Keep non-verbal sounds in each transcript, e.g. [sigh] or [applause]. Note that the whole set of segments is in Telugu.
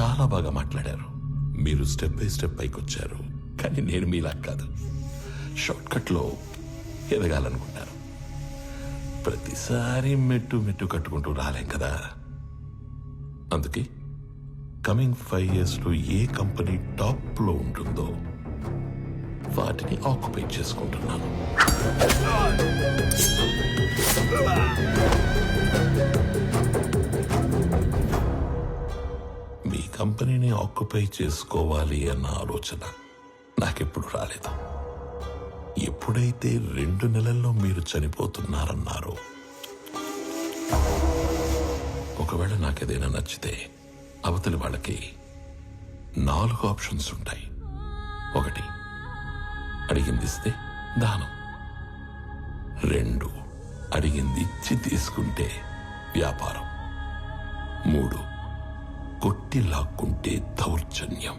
చాలా బాగా మాట్లాడారు. మీరు స్టెప్ బై స్టెప్ పైకి వచ్చారు కానీ నేను మీలా కాదు. షార్ట్ కట్లో ప్రతిసారి మెట్టు మెట్టు కట్టుకుంటూ రాలేం కదా? అందుకే కమింగ్ ఫైవ్ ఇయర్స్లో ఏ కంపెనీ టాప్లో ఉంటుందో వాటిని ఆక్యుపై చేసుకుంటున్నాను. కంపెనీని ఆక్యుపై చేసుకోవాలి అన్న ఆలోచన నాకెప్పుడు రాలేదు. ఎప్పుడైతే రెండు నెలల్లో మీరు చనిపోతున్నారన్నారో. ఒకవేళ నాకేదైనా నచ్చితే అవతలి వాళ్ళకి నాలుగు ఆప్షన్స్ ఉంటాయి. ఒకటి అడిగింది ఇస్తే దానం. రెండు అడిగింది ఇచ్చి తీసుకుంటే వ్యాపారం. మూడు కొట్టి లాక్కుంటే దౌర్జన్యం.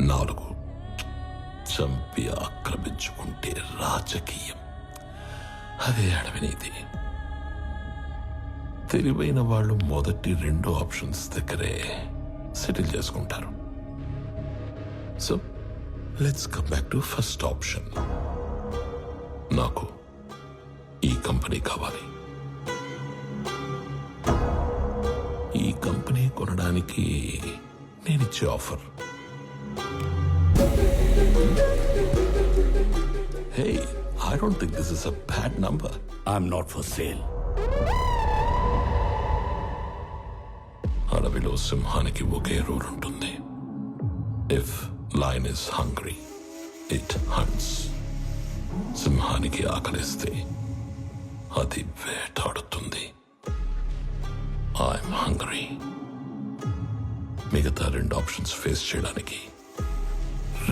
నాలుగు చంపి ఆక్రమించుకుంటే రాజకీయం. అదే అడవినీతి. తెలివైన వాళ్ళు మొదటి రెండు ఆప్షన్స్ దగ్గరే సెటిల్ చేసుకుంటారు. So let's come back to first option నాకు ఈ కంపెనీ కావాలి. కంపెనీ కొనడానికి నేనిచ్చే offer. Hey I don't think this is a bad number I'm not for sale అడవిలో సింహానికి ఒకే రూల్ ఉంటుంది. If lion is hungry it hunts సింహానికి ఆకలిస్తే అది వేటాడుతుంది. ఐఎమ్ హంగ్రీ మిగతా రెండు ఆప్షన్స్ ఫేస్ చేయడానికి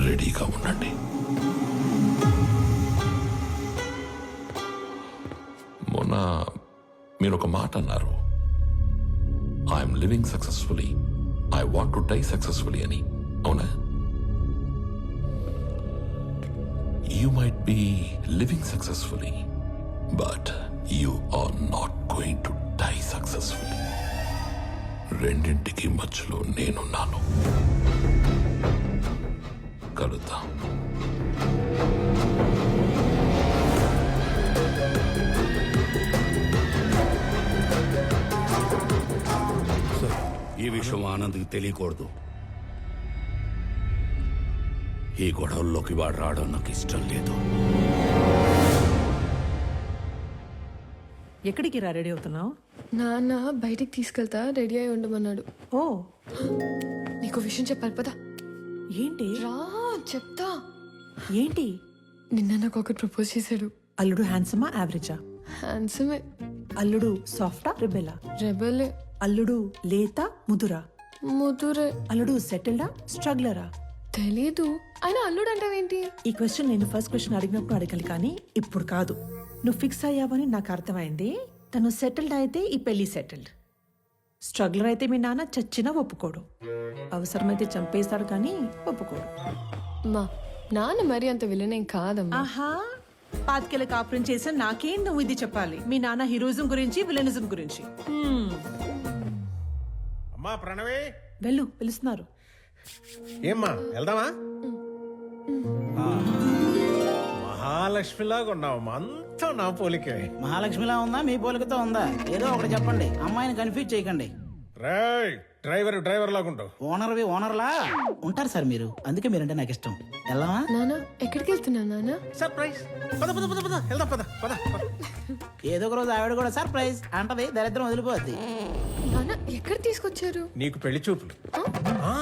రెడీగా ఉండండి. మొన్న మీరు ఒక మాట అన్నారు. I'm living successfully I want to die successfully అని. అవునా? You might be living successfully but you are not going to die successfully రెండింటికి మధ్యలో నేనున్నాను. కలుద్దాం. ఈ విషయం ఆనంద్కి తెలియకూడదు. ఈ గొడవల్లోకి వాడు రావడం నాకు ఇష్టం లేదు. ఎక్కడికి రా రెడీ అవుతున్నావు? నాన్న బయటికి తీసుకెళ్తా రెడీ అయి ఉండమన్నాడు. ఓ. నీకు విషయం చెప్పాలి పదా. ఏంటి? రా చెప్తా. ఏంటి? నిన్న నాకు ఒకటి ప్రపోజ్ చేశాడు. అల్లుడు హ్యాండ్సమా యావరేజా? హ్యాండ్సమే. అల్లుడు సాఫ్టా రిబెలా? రెబలే. అల్లుడు లేత ముదురా? ముదురే. అల్లుడు సెటిల్డా స్ట్రగ్లరా? తెలీదు. ఆయన అల్లుడు అంటావేంటి? ఈ క్వశ్చన్ నేను ఫస్ట్ క్వశ్చన్ అడిగినప్పుడు అడగాలి కానీ ఇప్పుడు కాదు. నువ్వు ఫిక్స్ అయ్యావని నాకు అర్థమైంది. తను సెటిల్డ్ అయితే ఈ పెళ్ళి సెటిల్డ్ స్ట్రగ్లర్ అయితే మీ నాన్న చచ్చినా ఒప్పుకోడు. అవసరమైతే చంపేస్తాడు కానీ ఒప్పుకోడు. మా నాన్న మరి అంత విలనేం కాదమ్మా. ఆహా పాతికేళ్ళ కాపురం చేసా నాకేం నువ్వు ఇది చెప్పాలి. మీ నాన్న హీరోయిజం గురించి విలనిజం గురించి. అమ్మా ప్రణవి. వెళ్ళు పిలుస్తున్నారు. ఏమ్మా వెళ్దామా? ఆ. మహాలక్ష్మిలాగా ఉన్నావమ్మా అంతా నా పోలికే. మహాలక్ష్మిలా ఉందా? మీ పోలికతో ఉందా? ఏదో ఒకటి చెప్పండి. అమ్మాయిని కన్ఫ్యూజ్ చేయకండి. రేయ్ డ్రైవర్ డ్రైవర్ లాగా ఉంటావు ఓనర్వి ఓనర్లా? ఉంటారు సార్ మీరు. అందుకే మీరంటే నాకు ఇష్టం. వెళ్దామా? నాన్న ఎక్కడికి వెళ్తున్నా నాన్న సర్ప్రైజ్. పద పద పద పద. వెళ్దాం పద పద పద. ఏదో ఒక రోజు ఆవిడ కూడా సర్ప్రైజ్. అంటది దరిద్రం వదిలిపోద్ది. నాన్న ఎక్కడ తీసుకొచ్చారు? నీకు పెళ్ళి చూపులు. ఆ,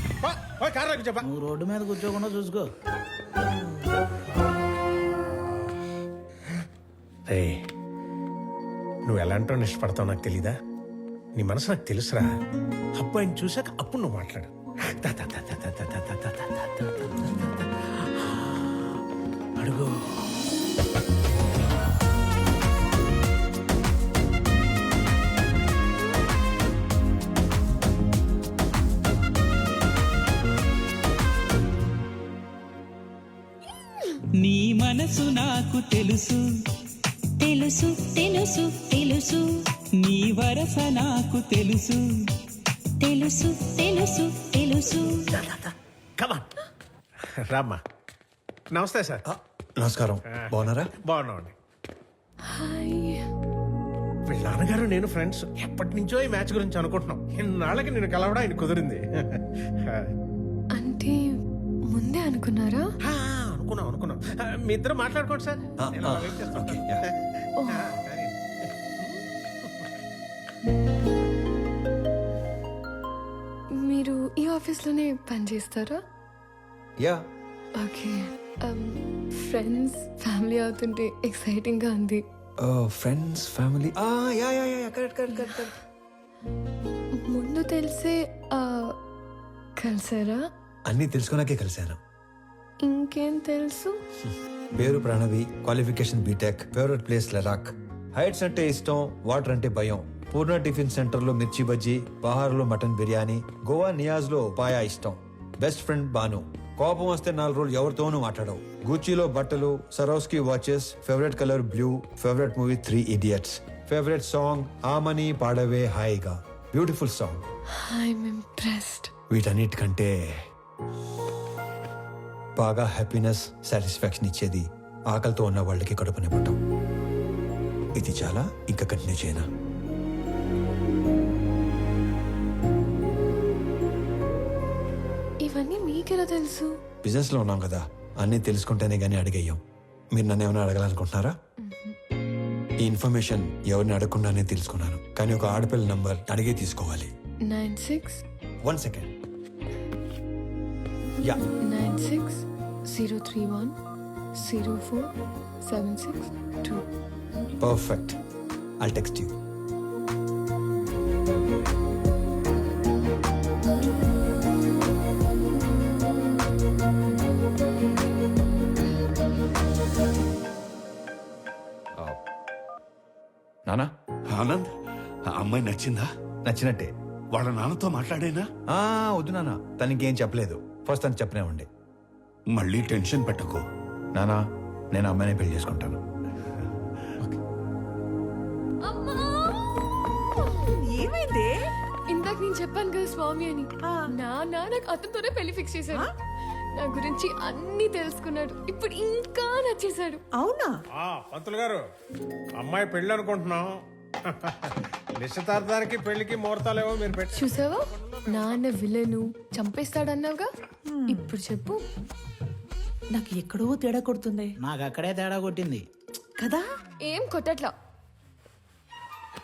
నువ్వు రోడ్డు మీద కూర్చోకుండా చూసుకో నువ్వు ఎలాంటో ఇష్టపడతావు నాకు తెలీదా నీ మనసు నాకు తెలుసురా అబ్బాయిని చూశాక అప్పుడు నువ్వు మాట్లాడు అడుగు మనసు నాకు తెలుసు. తెలుసు తెలుసు తెలుసు. నీ వరస నాకు తెలుసు. తెలుసు తెలుసు తెలుసు. రామ్మా. నమస్తే సార్. నమస్కారం. బాగున్నారా? బాగున్నామండి. వీళ్ళ నాన్నగారు నేను ఫ్రెండ్స్. ఎప్పటి నుంచో ఈ మ్యాచ్ గురించి అనుకుంటున్నాం. ఇన్నాళ్ళకి నేను కలవడం ఆయన కుదిరింది. అంటే ముందే అనుకున్నారా? అనుకున్నాం అనుకున్నాం. ఆ, మీ ఇద్దరు మాట్లాడుకోండి సార్. ఆ, నేను అలా ఆ, వెయిట్ చేస్తాను. Okay, yeah. ఆ, కానీ- మీరు ఈ ఆఫీస్లోనే పనిచేస్తారా యా. ఓకే. ఫ్రెండ్స్ ఫ్యామిలీ అవుతుంటే ఎక్సైటింగ్గా ఉంది. Friends family yeah yeah yeah correct correct correct correct. ముందు తెలిసే ఆ, కలిసారా? అన్నీ తెలుసుకున్నాకే కలిశాను. ఇంకేం తెలుసు? పేరు Pranavi qualification BTech favourite place Ladakh. Heights అంటే ఇష్టం వాటర్ అంటే భయం. పూర్ణ టిఫిన్ సెంటర్లో మిర్చి బజ్జీ బహార్లో మటన్ బిర్యానీ గోవా నియాజ్లో పాయా ఇష్టం. Best friend Banu. కోపం వస్తే నాలుగు రోజులు ఎవరితోనూ మాట్లాడవు. గూచీలో బట్టలు Swarovski watches favourite colour blue favourite movie three idiots favourite song Amani పాడవే హాయిగా. బ్యూటిఫుల్ సాంగ్ ఐఎమ్ ఇంప్రెస్డ్ వీటన్నిటికంటే బాగా హ్యాపీనెస్ సాటిస్ఫాక్షన్ ఇచ్చేది ఆకలితో ఉన్న వాళ్ళకి కడుపు నింపటం ఇది చాలా ఇంకా కంటిన్యూ చేయనా ఇవన్నీ మీకెలా తెలుసు? బిజినెస్లో ఉన్నాం కదా అన్నీ తెలుసుకుంటేనే గానీ అడిగేయం. మీరు నన్ను ఏమైనా అడగాలనుకుంటున్నారా? ఈ ఇన్ఫర్మేషన్ ఎవరిని అడగకుండానే తెలుసుకున్నాను. కానీ ఒక ఆడపిల్ల నంబర్ అడిగే తీసుకోవాలి. Nine six one second yeah nine six zero three one zero four seven six two. Perfect I text you నానా ఆనంద్ ఆ అమ్మాయి నచ్చిందా? నచ్చినట్టే. వాళ్ళ నాన్నతో మాట్లాడేనా? ఆ, వద్దు నానా తనకి ఏం చెప్పలేదు. ఫస్ట్ తను చెప్పనే ఉండే. మళ్ళీ టెన్షన్ పెట్టకు. నానా నేను అమ్మాయిని పెళ్ళి చేసుకుంటాను. ఏమైంది? ఇందాక నేను చెప్పాను కదా స్వామి అని. నా నాకు అతనితోనే పెళ్ళి ఫిక్స్ చేశాడు. నా గురించి అన్ని తెలుసుకున్నాడు. ఇప్పుడు ఇంకా నచ్చేశాడు. అవునా? ఆ, పంతులు గారు అమ్మాయి పెళ్ళి అనుకుంటున్నాం [laughs] నిశ్చితార్థానికి పెళ్ళికి ముహూర్తాలేవో మీరు పెట్టి చూసావా? నాన్న విలను చంపేస్తాడన్నావుగా? ఇప్పుడు చెప్పు. నాకు ఎక్కడో తేడా కొడుతుంది. నాకు అక్కడే తేడా కొట్టింది. కదా? ఏం కొట్టట్లా?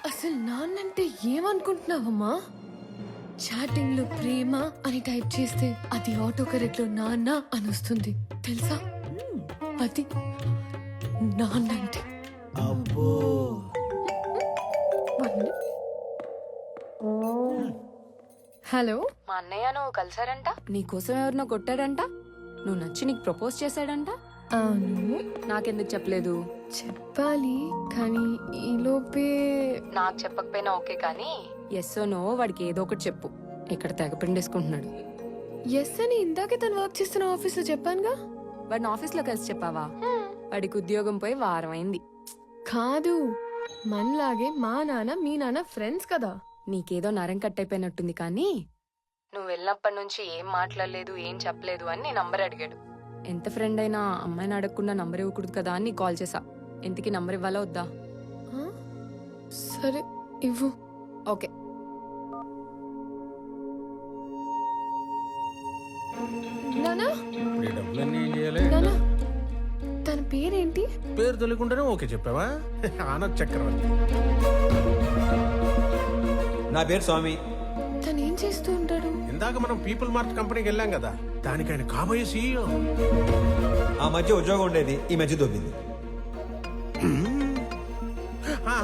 అసలు నాన్నంటే ఏమనుకుంటున్నావమ్మా? చాటింగ్లో ప్రేమ అని టైప్ చేస్తే అది ఆటో కరెక్ట్లో నాన్న అని వస్తుంది. తెలుసా? అది నాన్నంటే. అబ్బో. హలో? మా అన్నయ్య నువ్వు కలిసారంట? నీకోసం ఎవరినో కొట్టాడంట? నువ్వు నచ్చి నీకు ప్రపోజ్ చేశాడంట? అవును. నాకెందుకు చెప్పలేదు? చెప్పాలి కానీ ఈలోపే నాకు చెప్పకపోయినా ఓకే కానీ? ఎస్ నో వాడికి ఏదో ఒకటి చెప్పు. ఇక్కడ తెగ పిండేసుకుంటున్నాడు. ఎస్ అని ఇందాకే తను వర్క్ చేస్తున్న ఆఫీస్లో చెప్పానుగా? వాడిని ఆఫీస్లో కలిసి చెప్పావా? వాడికి ఉద్యోగం పోయి వారం అయింది కాదు. మనలాగే మా నాన్న మీ నాన్న ఫ్రెండ్స్ కదా. నీకేదో నరం కట్టయిపోయినట్టుంది కానీ నువ్వు వెళ్ళినప్పటి నుంచి ఏం మాట్లాడలేదు ఏం చెప్పలేదు అని నీ నంబర్ అడిగాడు. ఎంత ఫ్రెండ్ అయినా అమ్మాయిని అడగకుండా నంబర్ ఇవ్వకూడదు కదా అని నీకు కాల్ చేసా ఇంతకీ నంబర్ ఇవ్వాలా వద్దా? సరే ఇవ్వు. ఓకే. నానా? ఈ డబ్బులన్నీ ఏం చేయాలి? నానా తన పేరేంటి? పేరు తెలియకుండానే ఓకే చెప్పావా? [laughs] ఆనంద్ చక్రవర్తి నా పేరు స్వామి. తను ఏం చేస్తూ ఉంటాడు? ఇందాక మనం పీపుల్ మార్ట్ కంపెనీకి వెళ్ళాం కదా దానికి ఆయన కాబోయే సీఈఓ ఆ మధ్య ఉద్యోగం ఉండేది ఈ మధ్య దొబ్బింది.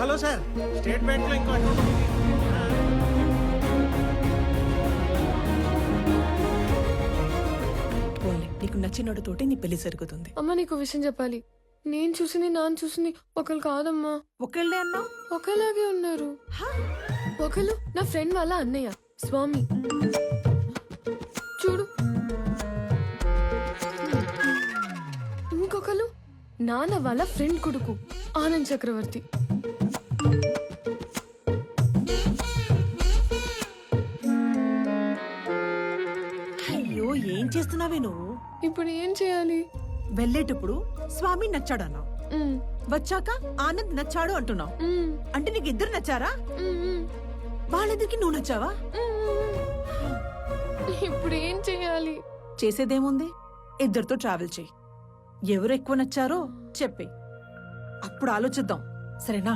హలో సార్ స్టేట్ బ్యాంక్లో ఇంకో account ఉంది. నచ్చినోడితోటి నీ పెళ్ళి జరుగుతుంది. అమ్మ నీకు విషయం చెప్పాలి. నేను చూసింది నాన్న చూసింది ఒకరు కాదమ్మా. ఒకళ్ళే అన్నావు? ఒకలాగే ఉన్నారు. ఒకరు నా ఫ్రెండ్ వాళ్ళ అన్నయ్య స్వామి. చూడు. ఇంకొకరు నాన్న వాళ్ళ ఫ్రెండ్ కొడుకు ఆనంద్ చక్రవర్తి. అయ్యో ఏం చేస్తున్నావే నువ్వు? ఇప్పుడు ఏం చేయాలి? వెళ్ళేటప్పుడు స్వామి నచ్చాడు అన్నావు ఉమ్, వచ్చాక ఆనంద్ నచ్చాడు అంటున్నావు? అంటే నీకు ఇద్దరు నచ్చారా? వాళ్ళిద్దరికి నువ్వు నచ్చావా. ఇప్పుడు ఏం చేయాలి? చేసేదేముంది? ఇద్దరితో ట్రావెల్ చెయ్యి ఎవరు ఎక్కువ నచ్చారో చెప్పి అప్పుడు ఆలోచిద్దాం. సరేనా?